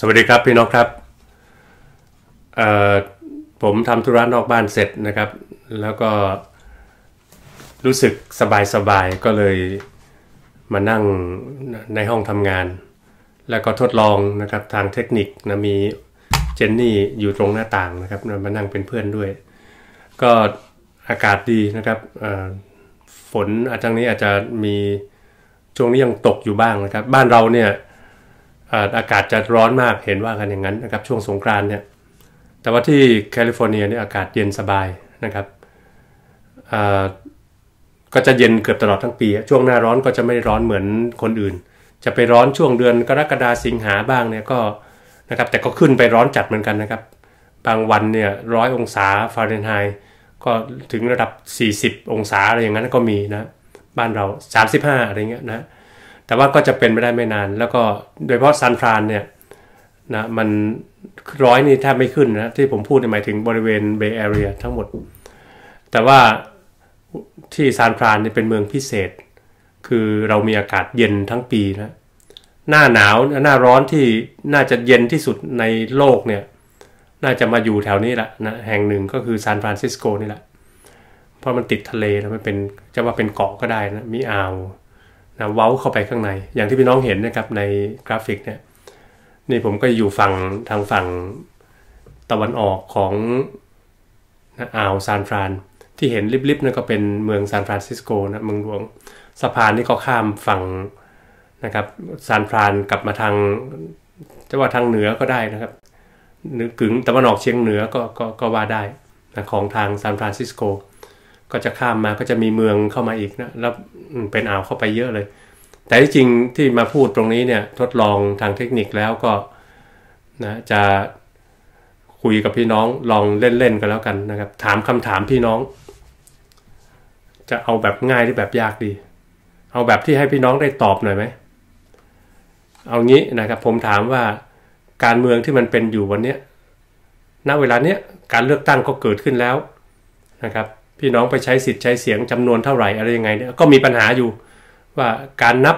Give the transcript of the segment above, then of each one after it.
สวัสดีครับพี่น้องครับผมทำธุระนอกบ้านเสร็จนะครับ แล้วก็รู้สึกสบายๆก็เลยมานั่งในห้องทำงาน แล้วก็ทดลองนะครับทางเทคนิคนะมีเจนนี่อยู่ตรงหน้าต่างนะครับมานั่งเป็นเพื่อนด้วย ก็อากาศดีนะครับฝนอาจจะนี้อาจจะมีช่วงนี้ยังตกอยู่บ้างนะครับ บ้านเราเนี่ย อากาศจะร้อนมากเห็นว่ากันอย่างนั้นนะครับช่วงสงกรานเนี่ยแต่ว่าที่แคลิฟอร์เนียเนี่ยอากาศเย็นสบายนะครับก็จะเย็นเกือบตลอดทั้งปี ช่วงหน้าร้อนก็จะไม่ร้อนเหมือนคนอื่น จะไปร้อนช่วงเดือนกรกฎาสิงหาบ้างเนี่ยก็นะครับแต่ก็ขึ้นไปร้อนจัดเหมือนกันนะครับ บางวันเนี่ยร้อยองศาฟาเรนไฮต์ก็ถึงระดับ 40 องศาอะไรอย่างนั้นก็มีนะบ้านเรา 35 อะไรเงี้ยนะ แต่ว่าก็จะเป็นไม่ได้ไม่นาน แล้วก็โดยเฉพาะซานฟรานเนี่ยนะมันร้อยนี่แทบไม่ขึ้นนะที่ผมพูดหมายถึงบริเวณเบย์แอเรียทั้งหมด แต่ว่าที่ซานฟรานเนี่ยเป็นเมืองพิเศษ คือเรามีอากาศเย็นทั้งปีนะหน้าหนาวหน้าร้อนที่น่าจะเย็นที่สุดในโลกเนี่ยน่าจะมาอยู่แถวนี้แหละนะแห่งหนึ่งก็คือซานฟรานซิสโกนี่แหละเพราะมันติดทะเลนะมันเป็นจะว่าเป็นเกาะก็ได้นะมีอ่าว นะเว้าเข้าไปข้างใน อย่างที่พี่น้องเห็นนะครับในกราฟิกเนี่ยนี่ผมก็อยู่ฝั่งทางฝั่งตะวันออกของนะอ่าวซานฟรานที่เห็นริบๆนั่นก็เป็นเมืองซานฟรานซิสโกนะเมืองหลวงสะพานนี่ก็ข้ามฝั่งนะครับซานฟรานกลับมาทางจะว่าทางเหนือก็ได้นะครับนึกถึงตะวันออกเฉียงเหนือก็ก็ก็ว่าได้นะของทางซานฟรานซิสโก ก็จะข้ามมาก็จะมีเมืองเข้ามาอีกนะแล้วเป็นอ่าวเข้าไปเยอะเลย แต่ที่จริงที่มาพูดตรงนี้เนี่ยทดลองทางเทคนิคแล้วก็นะจะคุยกับพี่น้องลองเล่นๆกันแล้วกันนะครับ ถามคำถามพี่น้อง จะเอาแบบง่ายหรือแบบยากดี เอาแบบที่ให้พี่น้องได้ตอบหน่อยไหมเอางี้นะครับผมถามว่าการเมืองที่มันเป็นอยู่วันนี้ณเวลาเนี้ยการเลือกตั้งก็เกิดขึ้นแล้วนะครับ พี่น้องไปใช้สิทธิ์ใช้เสียงจำนวนเท่าไหร่อะไรยังไงเนี่ยก็มีปัญหาอยู่ว่าการนับ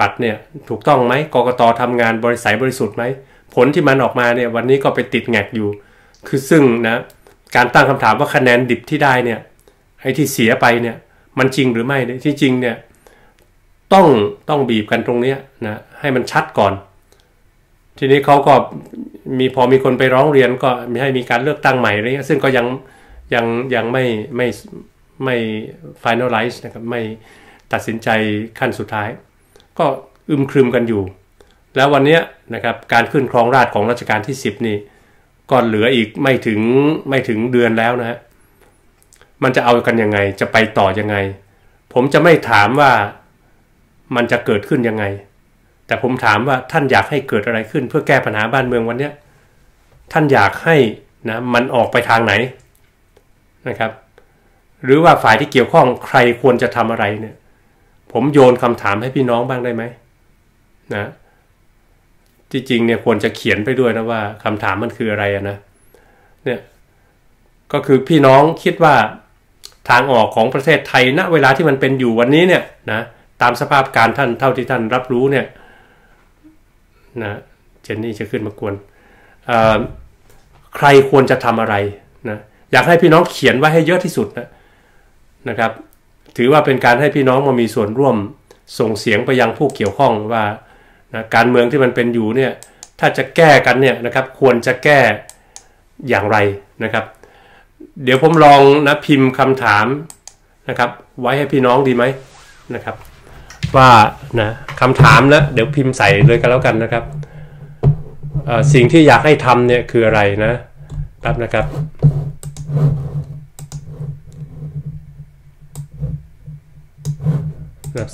บัตรเนี่ยถูกต้องไหมกกตทำงานบริสัยบริสุทธิ์ไหมผลที่มันออกมาเนี่ยวันนี้ก็ไปติดแงกอยู่ คือซึ่งนะการตั้งคำถามว่าคะแนนดิบที่ได้เนี่ยไอ้ที่เสียไปเนี่ยมันจริงหรือไม่เนี่ยที่จริงเนี่ยต้องต้องบีบกันตรงเนี้ยนะให้มันชัดก่อน ทีนี้เขาก็มีพอมีคนไปร้องเรียนก็มีให้มีการเลือกตั้งใหม่อะไรเงี้ยซึ่งก็ยัง ยังยังไม่ไม่ไม่ finalize นะครับไม่ตัดสินใจขั้นสุดท้าย ก็อึมครึมกันอยู่ แล้ววันนี้นะครับการขึ้นครองราชของรัชกาลที่ 10 นี่ก็เหลืออีกไม่ถึงไม่ถึงเดือนแล้วนะฮะมันจะเอากันยังไงจะไปต่อยังไง ผมจะไม่ถามว่ามันจะเกิดขึ้นยังไง แต่ผมถามว่าท่านอยากให้เกิดอะไรขึ้น เพื่อแก้ปัญหาบ้านเมืองวันนี้ท่านอยากให้นะมันออกไปทางไหน นะครับ หรือว่าฝ่ายที่เกี่ยวข้องใครควรจะทำอะไรเนี่ย ผมโยนคำถามให้พี่น้องบ้างได้ไหมนะจริงๆเนี่ยควรจะเขียนไปด้วยนะว่าคำถามมันคืออะไรนะเนี่ยก็คือพี่น้องคิดว่าทางออกของประเทศไทยณเวลาที่มันเป็นอยู่วันนี้เนี่ยนะตามสภาพการท่านเท่าที่ท่านรับรู้เนี่ยนะเจนนี่จะขึ้นมากวนใครควรจะทำอะไรนะ อยากให้พี่น้องเขียนไว้ให้เยอะที่สุดนะนะครับ ถือว่าเป็นการให้พี่น้องมามีส่วนร่วมส่งเสียงไปยังผู้เกี่ยวข้องว่านะการเมืองที่มันเป็นอยู่เนี่ยถ้าจะแก้กันเนี่ยนะครับควรจะแก้อย่างไรนะครับ เดี๋ยวผมลองนะพิมพ์คำถามนะครับ ไว้ให้พี่น้องดีไหมนะครับ ว่านะคำถามแล้วเดี๋ยวพิมพ์ใส่เลยกันแล้วกันนะครับสิ่งที่อยากให้ทำเนี่ยคืออะไรนะแป๊บนะครับ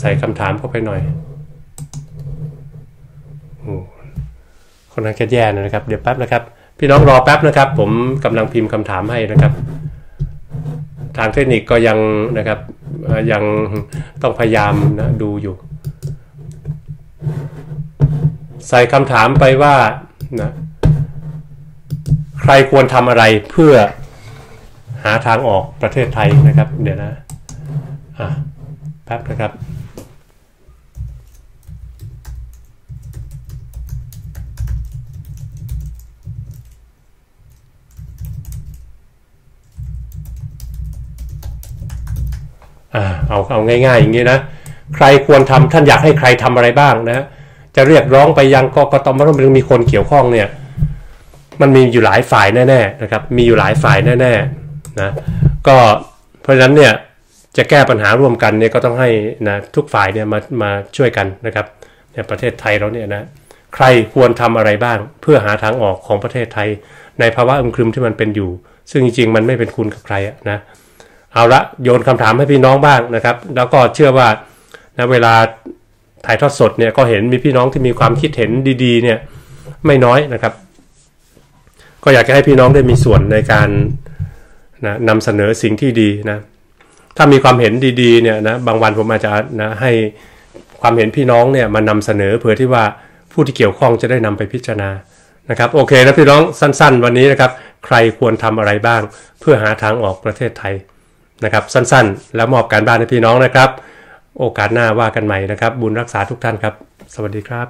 ใส่คำถามเข้าไปหน่อยคนนั้นแค่แย่นะครับ เดี๋ยวแป๊บนะครับ พี่น้องรอแป๊บนะครับ ผมกำลังพิมพ์คำถามให้นะครับ ทางเทคนิคก็ยังนะครับยังต้องพยายามนะดูอยู่ ใส่คำถามไปว่านะใครควรทำอะไรเพื่อหาทางออกประเทศไทยนะครับ เดี๋ยวนะอะแป๊บนะครับ เอาเอาง่ายๆ อย่างนี้นะ ใครควรทำท่านอยากให้ใครทำอะไรบ้างนะ จะเรียกร้องไปยังกกตมันต้องมีคนเกี่ยวข้องเนี่ย มันมีอยู่หลายฝ่ายแน่ๆนะครับ มีอยู่หลายฝ่ายแน่ๆนะ ก็เพราะฉะนั้นเนี่ยจะแก้ปัญหาร่วมกันเนี่ยก็ต้องให้นะทุกฝ่ายเนี่ยมามาช่วยกันนะครับในประเทศไทยเราเนี่ยนะใครควรทำอะไรบ้าง เพื่อหาทางออกของประเทศไทย ในภาวะอึมครึมที่มันเป็นอยู่ ซึ่งจริงๆมันไม่เป็นคุณกับใครนะ เอาละโยนคำถามให้พี่น้องบ้างนะครับ แล้วก็เชื่อว่านะเวลาถ่ายทอดสดเนี่ยก็เห็นมีพี่น้องที่มีความคิดเห็นดีๆ เนี่ยไม่น้อยนะครับ ก็อยากจะให้พี่น้องได้มีส่วนในการนะนำเสนอสิ่งที่ดีนะถ้ามีความเห็นดีๆเนี่ยนะบางวันผมอาจจะนะให้ความเห็นพี่น้องเนี่ยมานำเสนอเผื่อที่ว่าผู้ที่เกี่ยวข้องจะได้นำไปพิจารณานะครับโอเคนะพี่น้องสั้น ๆ วันนี้นะครับ ใครควรทำอะไรบ้าง เพื่อหาทางออกประเทศไทย นะครับสั้นๆ แล้วมอบการบ้านให้พี่น้องนะครับ โอกาสหน้าว่ากันใหม่นะครับ บุญรักษาทุกท่านครับ สวัสดีครับ